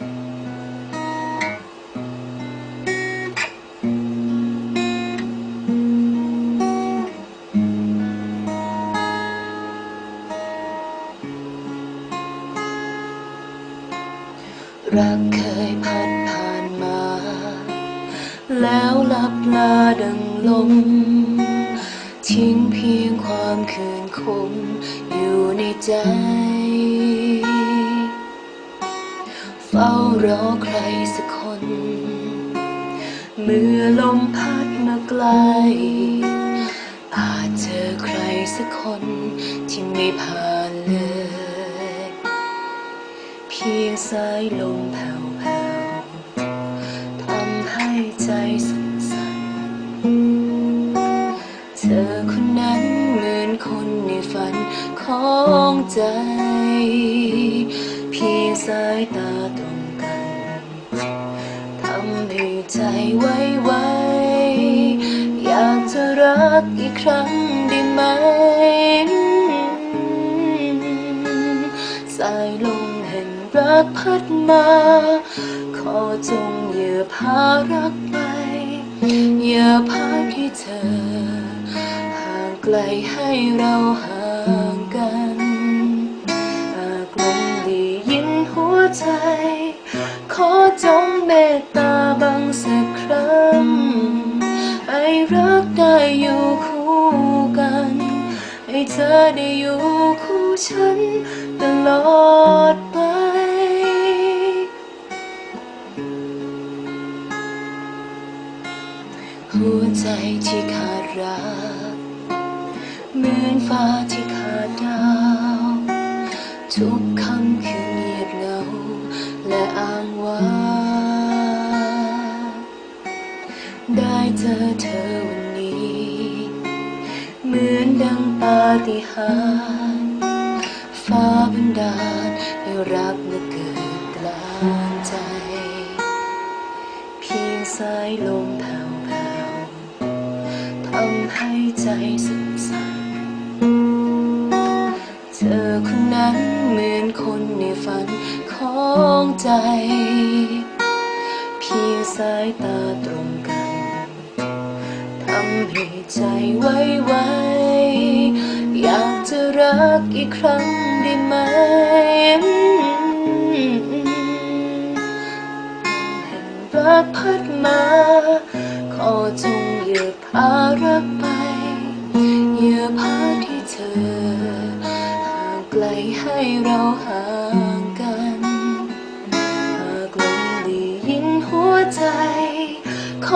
รักเคยพัดผ่านมา แล้วลับลาดังลม ทิ้งเพียงความคืนคมอยู่ในใจ รอใครสักคน เมื่อลมพัดมาไกลอาจเจอใครสักคนที่ไม่ผ่านเลย เพียงสายลมแผ่วๆทำให้ใจสั่นๆ เธอคนนั้นเหมือนคนในฝันของใจ สายตาตรงกันทำให้ใจไว้ไวอยากจะรักอีกครั้งได้ไหม สายลมแห่งรักพัดมา ขอจงอย่าพารักไป อย่าพาให้เธอ ห่างไกลให้เราห่าง ใจ ขอจงเมตตาบางสักครั้งให้รักได้อยู่คู่กัน ให้เธอได้อยู่คู่ฉันตลอดไปหัวใจที่ขาดรักเหมือนฟ้าที่ขาดดาว ทุกคำคือ อเธอวันนี้ เหมือนดังปาฏิหาริย์ฟ้าบันดาลให้รักมาเกิดกลางใจ เพียงสายลมแผ่วๆทำให้ใจสั่นเธอคนนั้นเหมือนคนในฝันของใจ เพียงสายตาตรงกันำให้ใจไว้ไวอยากจะรักอีกครั้งได้ไหมแห่งรักพัดมา ขอจงอย่าพารักไป อย่าพาที่เธอห่างไกลให้เราหา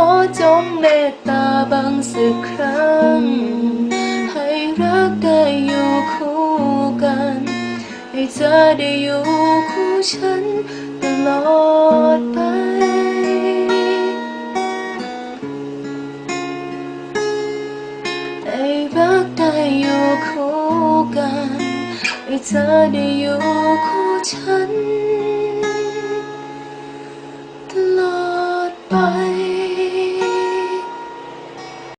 อจงเมตตาบางสักครั้ง ให้รักได้อยู่คู่กัน ให้เธอได้อยู่คู่ฉันตลอดไปให้รักได้อยู่คู่กัน ให้เธอได้อยู่คู่ฉัน